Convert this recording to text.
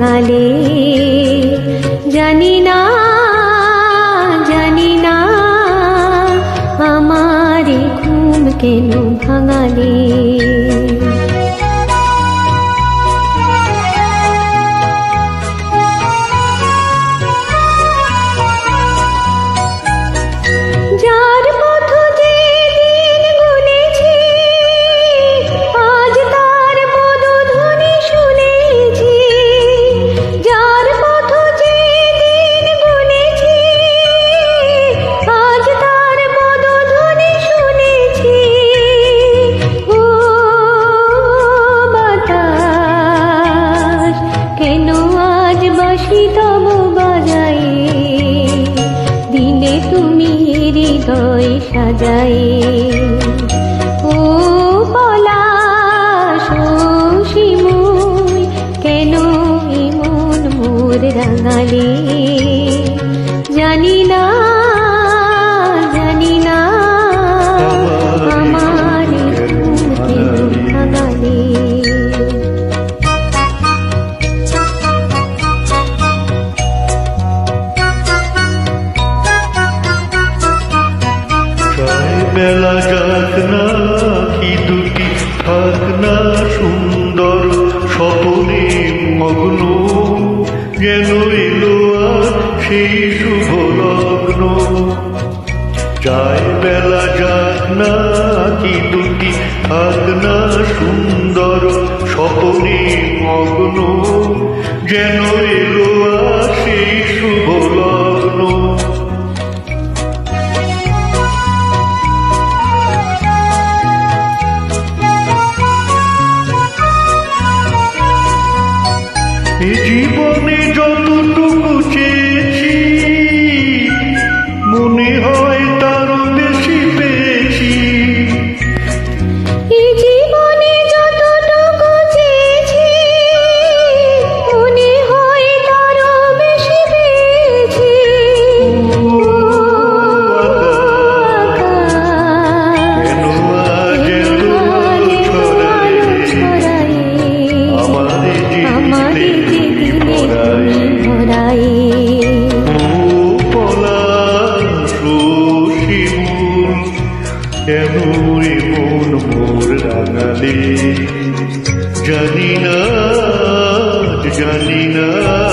রাঙালে জানি না জানি না আমার ঘুম কেন ভাঙালে। তব বাজাই দিলে তুমি হৃদয় সাজাই। ও পলাশ কেন ইমন মোর রাঙালে? বেলা যাক না কি দুটি থাক না সুন্দর স্বপনে মগ্ন। যেন এলো আর সেই শুভ লগ্ন। চাই বেলা যাক না, কি দুটি থাক না সুন্দর স্বপনে মগ্ন। যেন এলো আর এ জীবনে যতটুকু জানি না জানি না।